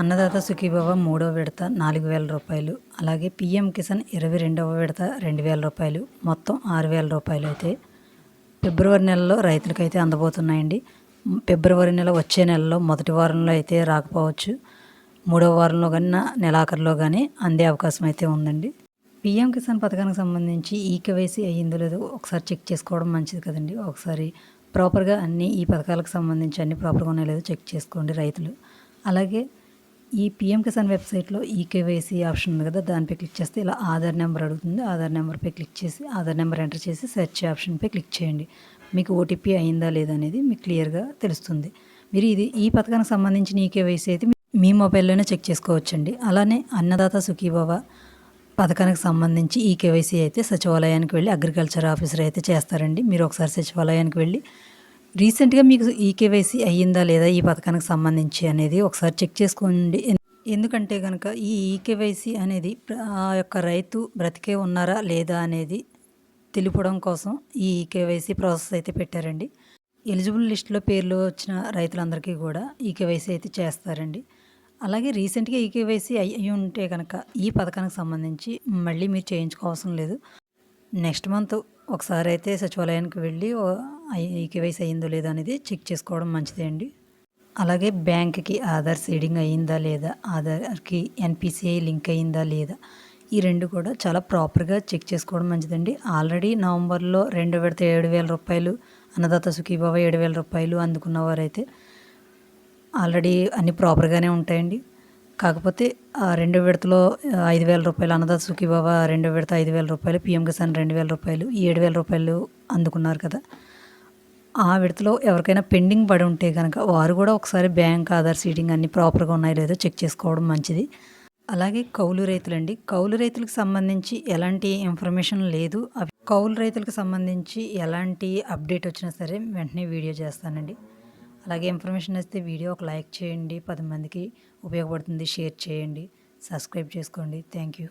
అన్నదాత సుఖీభవ మూడో విడత నాలుగు వేల రూపాయలు అలాగే పిఎం కిసాన్ ఇరవై రెండవ విడత రెండు వేల రూపాయలు మొత్తం ఆరు వేల రూపాయలు అయితే ఫిబ్రవరి నెలలో రైతులకైతే అందబోతున్నాయండి. ఫిబ్రవరి నెల వచ్చే నెలలో మొదటి వారంలో అయితే రాకపోవచ్చు మూడవ వారంలో కానీ నెలాఖరులో కానీ అందే అవకాశం అయితే ఉందండి. పిఎం కిసాన్ పథకానికి సంబంధించి ఈ కేవైసీ అయ్యిందో లేదో ఒకసారి చెక్ చేసుకోవడం మంచిది కదండి. ఒకసారి ప్రాపర్గా అన్ని ఈ పథకాలకు సంబంధించి అన్ని ప్రాపర్గా ఉన్నాయో లేదో చెక్ చేసుకోండి రైతులు. అలాగే ఈ పిఎం కిసాన్ వెబ్సైట్లో ఈకేవైసీ ఆప్షన్ ఉంది కదా దానిపై క్లిక్ చేస్తే ఇలా ఆధార్ నెంబర్ అడుగుతుంది. ఆధార్ నెంబర్పై క్లిక్ చేసి ఆధార్ నెంబర్ ఎంటర్ చేసి సెర్చ్ ఆప్షన్పై క్లిక్ చేయండి. మీకు ఓటీపీ అయిందా లేదా అనేది మీకు క్లియర్గా తెలుస్తుంది. మీరు ఇది ఈ పథకానికి సంబంధించిన ఈకేవైసీ అయితే మీ మొబైల్లోనే చెక్ చేసుకోవచ్చండి. అలానే అన్నదాత సుఖీభవ పథకానికి సంబంధించి ఈ కేవైసీ అయితే సచివాలయానికి వెళ్ళి అగ్రికల్చర్ ఆఫీసర్ అయితే చేస్తారండి. మీరు ఒకసారి సచివాలయానికి వెళ్ళి రీసెంట్గా మీకు ఈ కేవైసీ అయ్యిందా లేదా ఈ పథకానికి సంబంధించి అనేది ఒకసారి చెక్ చేసుకోండి. ఎందుకంటే కనుక ఈ ఈకేవైసీ అనేది ఆ యొక్క రైతు బ్రతికే ఉన్నారా లేదా అనేది తెలుపడం కోసం ఈ ఈకేవైసీ ప్రాసెస్ అయితే పెట్టారండి. ఎలిజిబుల్ లిస్ట్లో పేర్లు వచ్చిన రైతులందరికీ కూడా ఈకేవైసీ అయితే చేస్తారండి. అలాగే రీసెంట్గా ఈకేవైసీ అయ్యి ఉంటే కనుక ఈ పథకానికి సంబంధించి మళ్ళీ మీరు చేయించుకోవాల్సిన లేదు. నెక్స్ట్ మంత్ ఒకసారి అయితే సచివాలయానికి వెళ్ళి ఈకేవైసీ అయ్యిందో లేదో అనేది చెక్ చేసుకోవడం మంచిదే అండి అలాగే బ్యాంక్కి ఆధార్ సీడింగ్ అయ్యిందా లేదా ఆధార్కి ఎన్పిసిఐ లింక్ అయ్యిందా లేదా ఈ రెండు కూడా చాలా ప్రాపర్గా చెక్ చేసుకోవడం మంచిదండి. ఆల్రెడీ నవంబర్లో రెండు విడత ఏడు వేల రూపాయలు అన్నదాత సుఖీబాబా ఏడు వేల రూపాయలు అందుకున్న వారైతే ఆల్రెడీ అన్నీ ప్రాపర్గానే ఉంటాయండి. కాకపోతే ఆ రెండు విడతలో ఐదు వేల రూపాయలు అన్నదాత సుఖీబాబా రెండో విడత ఐదు వేల రూపాయలు పిఎం కిసాన్ రెండు వేల రూపాయలు ఏడు వేల రూపాయలు అందుకున్నారు కదా. ఆ విడతలో ఎవరికైనా పెండింగ్ పడి ఉంటే కనుక వారు కూడా ఒకసారి బ్యాంక్ ఆధార్ సీటింగ్ అన్నీ ప్రాపర్గా ఉన్నాయో లేదో చెక్ చేసుకోవడం మంచిది. అలాగే కౌలు రైతులండి. కౌలు రైతులకు సంబంధించి ఎలాంటి ఇన్ఫర్మేషన్ లేదు. కౌలు రైతులకు సంబంధించి ఎలాంటి అప్డేట్ వచ్చినా సరే వెంటనే వీడియో చేస్తానండి. అలాగే ఇన్ఫర్మేషన్ వస్తే వీడియో ఒక లైక్ చేయండి పది మందికి ఉపయోగపడుతుంది షేర్ చేయండి సబ్స్క్రైబ్ చేసుకోండి. Thank you.